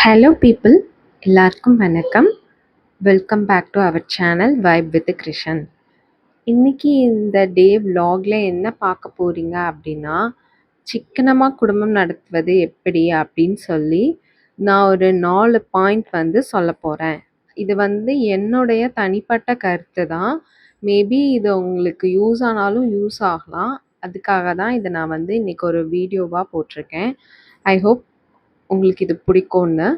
Hello people எல்லாருக்கும் வணக்கம். Welcome back to our channel vibe with Krishan இன்னைக்கு இந்த டே vlogல என்ன பார்க்க போகிறீங்க அப்படின்னா சிக்கனமாக குடும்பம் நடத்துவது எப்படி அப்படின்னு சொல்லி நான் ஒரு நாலு பாயிண்ட் வந்து சொல்ல போகிறேன் இது வந்து என்னுடைய தனிப்பட்ட கருத்து தான். மேபி இது உங்களுக்கு யூஸ் ஆனாலும் யூஸ் ஆகலாம். அதுக்காக தான் இதை நான் வந்து இன்றைக்கி ஒரு வீடியோவாக போட்டிருக்கேன். ஐ ஹோப் உங்களுக்கு இது பிடிக்கும்னு.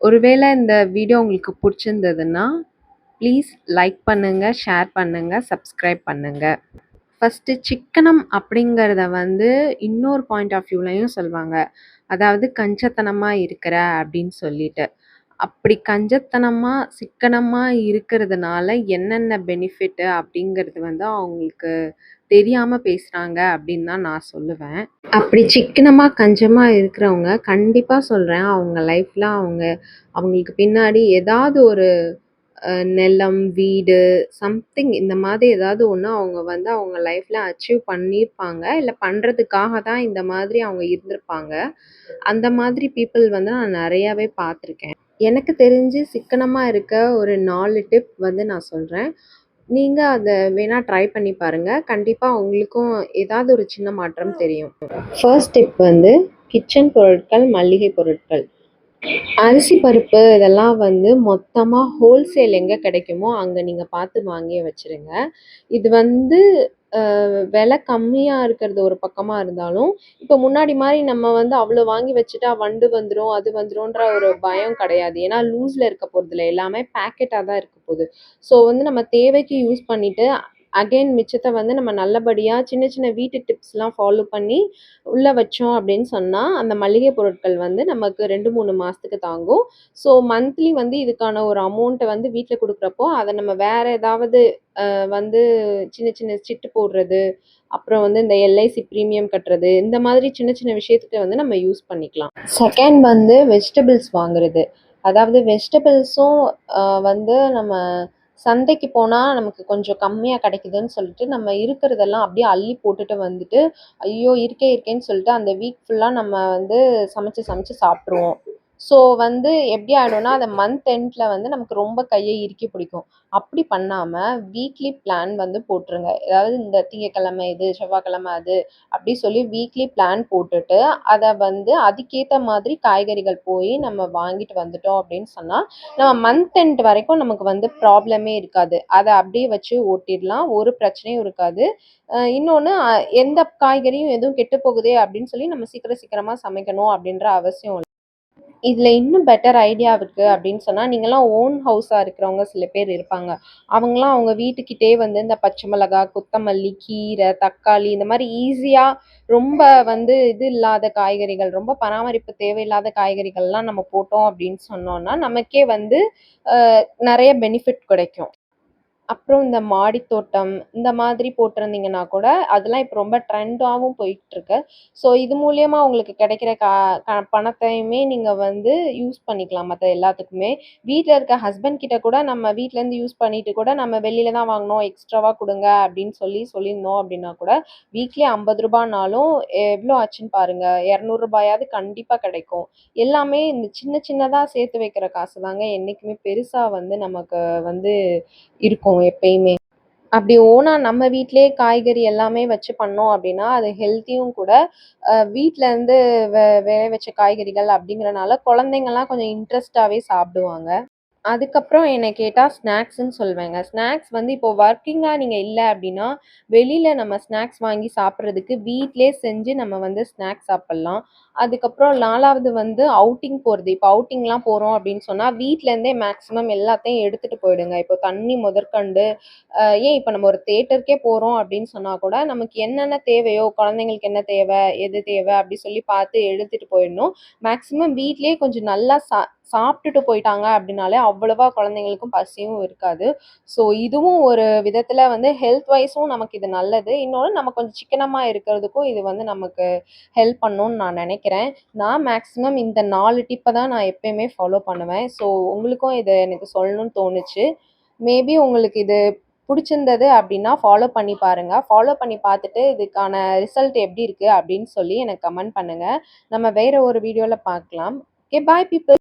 ஒருவேளை இந்த வீடியோ உங்களுக்கு பிடிச்சிருந்ததுன்னா ப்ளீஸ் லைக் பண்ணுங்கள் ஷேர் பண்ணுங்கள் சப்ஸ்கிரைப் பண்ணுங்கள் ஃபஸ்ட்டு சிக்கனம் அப்படிங்கிறத வந்து இன்னொரு பாயிண்ட் ஆஃப் வியூலையும் சொல்லுவாங்க அதாவது கஞ்சத்தனமாக இருக்கிற அப்படின்னு சொல்லிட்டு. அப்படி கஞ்சத்தனமாக சிக்கனமாக இருக்கிறதுனால என்னென்ன பெனிஃபிட்டு அப்படிங்கிறது வந்து அவங்களுக்கு தெரியாமல் பேசுகிறாங்க அப்படின்னு தான் நான் சொல்லுவேன். அப்படி சிக்கனமாக கஞ்சமாக இருக்கிறவங்க கண்டிப்பாக சொல்கிறேன் அவங்க லைஃப்பில் அவங்க அவங்களுக்கு பின்னாடி ஏதாவது ஒரு நிலம் வீடு சம்திங் இந்த மாதிரி ஏதாவது ஒன்று அவங்க வந்து அவங்க லைஃப்பில் அச்சீவ் பண்ணியிருப்பாங்க. இல்லை பண்ணுறதுக்காக தான் இந்த மாதிரி அவங்க இருந்திருப்பாங்க. அந்த மாதிரி பீப்புள் வந்து நான் நிறையாவே பார்த்துருக்கேன். எனக்கு தெரிஞ்சு சிக்கனமாக இருக்க ஒரு நாலு டிப் வந்து நான் சொல்கிறேன் நீங்கள் அதை வேணால் ட்ரை பண்ணி பாருங்கள் கண்டிப்பாக உங்களுக்கும் ஏதாவது ஒரு சின்ன மாற்றம் தெரியும். ஃபர்ஸ்ட் ஸ்டெப் வந்து கிச்சன் பொருட்கள் மளிகை பொருட்கள். அரிசி பருப்பு இதெல்லாம் வந்து மொத்தமாக ஹோல்சேல் எங்கே கிடைக்குமோ அங்கே நீங்கள் பார்த்து வாங்கி வச்சுருங்க. இது வந்து விலை கம்மியாக இருக்கிறது ஒரு பக்கமாக இருந்தாலும் இப்போ முன்னாடி மாதிரி நம்ம வந்து அவ்வளோ வாங்கி வச்சுட்டா வண்டு வந்துடும் அது வந்துடும்ன்ற ஒரு பயம் கிடையாது. ஏன்னா லூஸில் இருக்க போகிறதில்ல எல்லாமே பேக்கெட்டாக தான் இருக்க போகுது. ஸோ வந்து நம்ம தேவைக்கு யூஸ் பண்ணிவிட்டு அகைன் மிச்சத்தை வந்து நம்ம நல்லபடியாக சின்ன சின்ன வீட்டு டிப்ஸ்லாம் ஃபாலோ பண்ணி உள்ளே வச்சோம் அப்படின்னு சொன்னால் அந்த மளிகை பொருட்கள் வந்து நமக்கு ரெண்டு மூணு மாதத்துக்கு தாங்கும். ஸோ மந்த்லி வந்து இதுக்கான ஒரு அமௌண்ட்டை வந்து வீட்டில் கொடுக்குறப்போ அதை நம்ம வேறு ஏதாவது வந்து சின்ன சின்ன சிட்டு போடுறது அப்புறம் வந்து இந்த எல்ஐசி ப்ரீமியம் கட்டுறது இந்த மாதிரி சின்ன சின்ன விஷயத்துக்கு வந்து நம்ம யூஸ் பண்ணிக்கலாம். செகண்ட் வந்து வெஜிடபிள்ஸ் வாங்குறது. அதாவது வெஜிடபிள்ஸும் வந்து நம்ம சந்தைக்கு போனால் நமக்கு கொஞ்சம் கம்மியாக கிடைக்குதுன்னு சொல்லிட்டு நம்ம இருக்கிறதெல்லாம் அப்படியே அள்ளி போட்டுட்டு வந்துட்டு ஐயோ இருக்கே இருக்கேன்னு சொல்லிட்டு அந்த வீக் ஃபுல்லாக நம்ம வந்து சமைச்சு சமைச்சு சாப்பிட்ருவோம் ஸோ வந்து எப்படி ஆகிடும்னா அந்த மந்த் எண்டில் வந்து நமக்கு ரொம்ப கையை இறுக்கி பிடிக்கும். அப்படி பண்ணாமல் வீக்லி பிளான் வந்து போட்டுருங்க. அதாவது இந்த திங்கக்கிழமை இது செவ்வாய்க்கிழமை அது அப்படி சொல்லி வீக்லி பிளான் போட்டுட்டு அதை வந்து அதுக்கேற்ற மாதிரி காய்கறிகள் போய் நம்ம வாங்கிட்டு வந்துட்டோம் அப்படின்னு சொன்னால் நம்ம மந்த் எண்ட் வரைக்கும் நமக்கு வந்து ப்ராப்ளமே இருக்காது. அதை அப்படியே வச்சு ஓட்டிடலாம். ஒரு பிரச்சனையும் இருக்காது. இன்னொன்று எந்த காய்கறியும் எதுவும் கெட்டு போகுதே அப்படின்னு சொல்லி நம்ம சீக்கிரம் சீக்கிரமாக சமைக்கணும் அப்படின்ற அவசியம் இல்லை. இதில் இன்னும் பெட்டர் ஐடியா இருக்குது அப்படின்னு சொன்னால் நீங்களாம் ஓன் ஹவுஸாக இருக்கிறவங்க சில பேர் இருப்பாங்க. அவங்களாம் அவங்க வீட்டுக்கிட்டே வந்து இந்த பச்சை மிளகா கொத்தமல்லி கீரை தக்காளி இந்த மாதிரி ஈஸியாக ரொம்ப வந்து இது இல்லாத காய்கறிகள் ரொம்ப பராமரிப்பு தேவையில்லாத காய்கறிகள்லாம் நம்ம போட்டோம் அப்படின்னு சொன்னோன்னா நமக்கே வந்து நிறைய பெனிஃபிட் கிடைக்கும். அப்புறம் இந்த மாடித் தோட்டம் இந்த மாதிரி போட்டிருந்தீங்கன்னா கூட அதெல்லாம் இப்போ ரொம்ப ட்ரெண்டாகவும் போயிட்டுருக்கு. ஸோ இது மூலயமா உங்களுக்கு கிடைக்கிற கா க பணத்தையுமே நீங்கள் வந்து யூஸ் பண்ணிக்கலாம் மற்ற எல்லாத்துக்குமே. வீட்டில் இருக்க ஹஸ்பண்ட் கிட்ட கூட நம்ம வீட்டிலேருந்து யூஸ் பண்ணிட்டு கூட நம்ம வெளியில தான் வாங்கினோம் எக்ஸ்ட்ராவாக கொடுங்க அப்படின்னு சொல்லி சொல்லியிருந்தோம் அப்படின்னா கூட வீக்லி ஐம்பது ரூபாய்னாலும் எவ்வளோ ஆச்சுன்னு பாருங்க இரநூறுபாயாவது கண்டிப்பாக கிடைக்கும். எல்லாமே இந்த சின்ன சின்னதாக சேர்த்து வைக்கிற காசு தாங்க என்றைக்குமே பெருசாக வந்து நமக்கு வந்து இருக்கும். எப்பயுமே. அப்படி ஓனாக நம்ம வீட்டிலேயே காய்கறி எல்லாமே வச்சு பண்ணோம் அப்படின்னா அது ஹெல்த்தியும் கூட வீட்டிலேருந்து வீட்ல இருந்து விளைய வச்ச காய்கறிகள் அப்படிங்கிறனால குழந்தைங்கள்லாம் கொஞ்சம் இன்ட்ரெஸ்டாகவே சாப்பிடுவாங்க. அதுக்கப்புறம் என்னை கேட்டால் ஸ்நாக்ஸ்ன்னு சொல்வேங்க. ஸ்நாக்ஸ் வந்து இப்போ ஒர்க்கிங்காக நீங்கள் இல்லை அப்படின்னா வெளியில் நம்ம ஸ்நாக்ஸ் வாங்கி சாப்பிட்றதுக்கு வீட்டிலே செஞ்சு நம்ம வந்து ஸ்நாக்ஸ் சாப்பிட்லாம். அதுக்கப்புறம் நாலாவது வந்து அவுட்டிங் போகிறது இப்போ அவுட்டிங்லாம் போகிறோம் அப்படின்னு சொன்னால் வீட்டிலேருந்தே மேக்ஸிமம் எல்லாத்தையும் எடுத்துகிட்டு போயிடுங்க. இப்போ தண்ணி முதற்கண்டு ஏன் இப்போ நம்ம ஒரு தேட்டருக்கே போகிறோம் அப்படின்னு சொன்னால் கூட நமக்கு என்னென்ன தேவையோ குழந்தைங்களுக்கு என்ன தேவை எது தேவை அப்படி சொல்லி பார்த்து எடுத்துகிட்டு போயிடணும். மேக்ஸிமம் வீட்லேயே கொஞ்சம் நல்லா சா சாப்பிட்டுட்டு போயிட்டாங்க அப்படின்னாலே அவ்வளவா குழந்தைங்களுக்கும் பசியும் இருக்காது. ஸோ இதுவும் ஒரு விதத்தில் வந்து ஹெல்த் வைஸும் நமக்கு இது நல்லது. இன்னொன்று நம்ம கொஞ்சம் சிக்கனமாக இருக்கிறதுக்கும் இது வந்து நமக்கு ஹெல்ப் பண்ணும்னு நான் நினைக்கிறேன். நான் மேக்ஸிமம் இந்த நாலு டிப்பை தான் நான் எப்பயுமே ஃபாலோ பண்ணுவேன். ஸோ உங்களுக்கும் இதை எனக்கு சொல்லணும்னு தோணுச்சு. மேபி உங்களுக்கு இது பிடிச்சிருந்தது அப்படின்னா ஃபாலோ பண்ணி பாருங்கள் ஃபாலோ பண்ணி பார்த்துட்டு இதுக்கான ரிசல்ட் எப்படி இருக்குது அப்படின்னு சொல்லி எனக்கு கமெண்ட் பண்ணுங்கள் நம்ம வேறு ஒரு வீடியோவில் பார்க்கலாம். Okay bye people